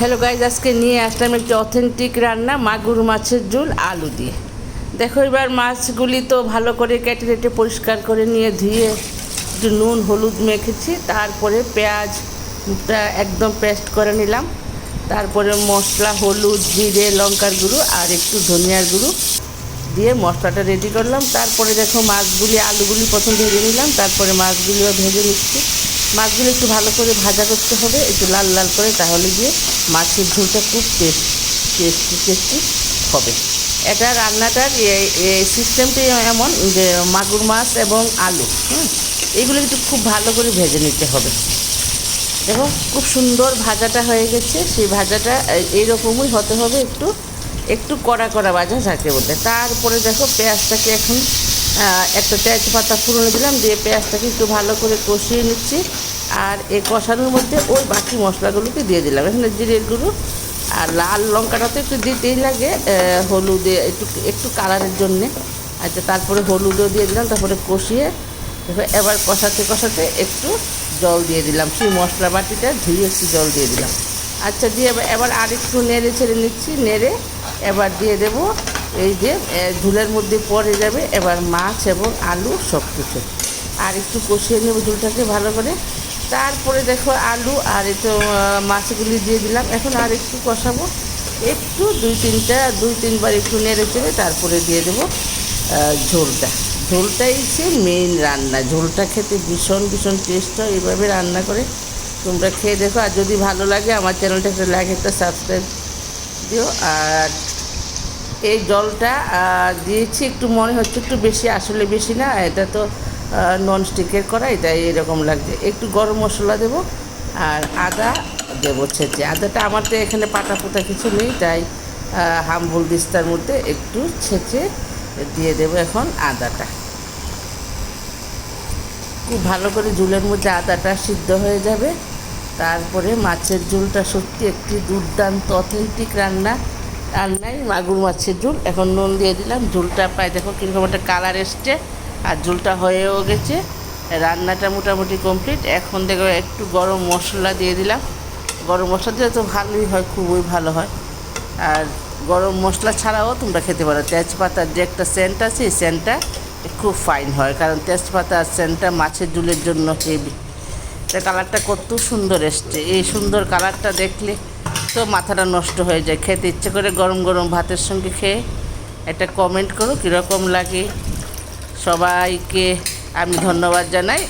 Hello guys আজকে নিয়ে আসলাম একটি অথেন্টিক রান্না মাগুর মাছের ঝোল, আলু দিয়ে। দেখো এবার মাছগুলি তো ভালো করে কেটে কেটে পরিষ্কার করে নিয়ে ধুয়ে একটু নুন, হলুদ মেখেছি, তারপরে পেঁয়াজটা একদম পেস্ট করে নিলাম। তারপরে মশলা, হলুদ, জিরে, লঙ্কার গুঁড়ো আর একটু ধনিয়ার গুঁড়ো দিয়ে মশলাটা রেডি করলাম। তারপরে দেখো মাছগুলি, আলুগুলি প্রথম ভেজে নিলাম, তারপরে মাছগুলিও ভেজে নিচ্ছি। মাছগুলো একটু ভালো করে ভাজা করতে হবে, একটু লাল লাল করে, তাহলে গিয়ে মাছের ঝোলটা খুব টেস্ট, টেস্টি টেস্টি হবে। এটা রান্নাটার সিস্টেমটাই এমন যে মাগুর মাছ এবং আলু, হুম? এগুলো একটু খুব ভালো করে ভেজে নিতে হবে। দেখো, খুব সুন্দর ভাজাটা হয়ে গেছে, সেই ভাজাটা এই- এইরকমই হতে হবে একটু একটু কড়া কড়া ভাজা যাকে বলে। তারপরে দেখো, পেঁয়াজটাকে এখন একটা তেজপাতা ফুরনে দিলাম, দিয়ে পেঁয়াজটাকে একটু ভালো করে কষিয়ে নিচ্ছি। আর এই কষানোর মধ্যে ওই বাকি মশলাগুলোকে দিয়ে দিলাম। এখানে জিরের গুঁড়ো আর লাল লঙ্কাটা তো একটু দিতেই লাগে হলুদে একটু একটু কালারের জন্যে। আচ্ছা তারপরে হলুদও দিয়ে দিলাম, তারপরে কষিয়ে এবার এবার কষাতে কষাতে একটু জল দিয়ে দিলাম। সেই মশলা বাটিটা ধুয়ে একটু জল দিয়ে দিলাম। আচ্ছা দিয়ে এবার আর একটু নেড়ে ছেড়ে নিচ্ছি, নেড়ে এবার দিয়ে দেব এই যে ঝুলের মধ্যে পড়ে যাবে এবার মাছ এবং আলু সব কিছু আর একটু কষিয়ে নেব ঝুলটাকে ভালো করে। তারপরে দেখো আলু আর একটু আহ, মাছগুলি দিয়ে দিলাম। এখন আর একটু কষাবো। একটু দুই তিনটা দুই তিনবার একটু নেড়ে চেড়ে তারপরে দিয়ে দেবো ঝোলটা। ঝোলটাই হচ্ছে মেইন রান্না। ঝোলটা খেতে ভীষণ ভীষণ টেস্ট হয়। এইভাবে রান্না করে তোমরা খেয়ে দেখো। আর যদি ভালো লাগে আমার চ্যানেলটা একটা লাইক একটা সাবস্ক্রাইব দিও। আর এই জলটা দিয়েছি একটু মনে হচ্ছে একটু বেশি আসলে বেশি না এটা তো নন স্টিকের করা, এটা এরকম লাগছে। একটু গরম মশলা দেবো আর আদা দেবো ছেঁচে। আদাটা আমার তো এখানে পাতা পোতা কিছু নেই, তাই হাম্বুল দিস্তার মধ্যে একটু ছেঁচে দিয়ে দেবো এখন আদাটা। খুব ভালো করে ঝুলের মধ্যে আদাটা সিদ্ধ হয়ে যাবে। তারপরে মাছের ঝোলটা সত্যি একটি দুর্দান্ত অথেন্টিক রান্না। রান্নায় মাগুর মাছের ঝোল। এখন নুন দিয়ে দিলাম। ঝোলটা প্রায় দেখো কীরকম একটা কালার এসছে। আর ঝোলটা হয়েও গেছে। রান্নাটা মোটামুটি কমপ্লিট এখন দেখো একটু গরম মশলা দিয়ে দিলাম। গরম মশলা দিলে তো ভালোই হয়, খুবই ভালো হয়। আর গরম মশলা ছাড়াও তোমরা খেতে পারো। তেজপাতার যে একটা সেন্ট আছে, এই সেন্টটা খুব ফাইন হয়। কারণ তেজপাতার সেন্টটা মাছের ঝুলের জন্য হেভি তা কালারটা কত সুন্দর এসছে। এই সুন্দর কালারটা দেখলে তো মাথাটা নষ্ট হয়ে যায়। খেতে ইচ্ছে করে গরম গরম ভাতের সঙ্গে খেয়ে একটা কমেন্ট করো, কীরকম লাগে। সবাইকে আমি ধন্যবাদ জানাই।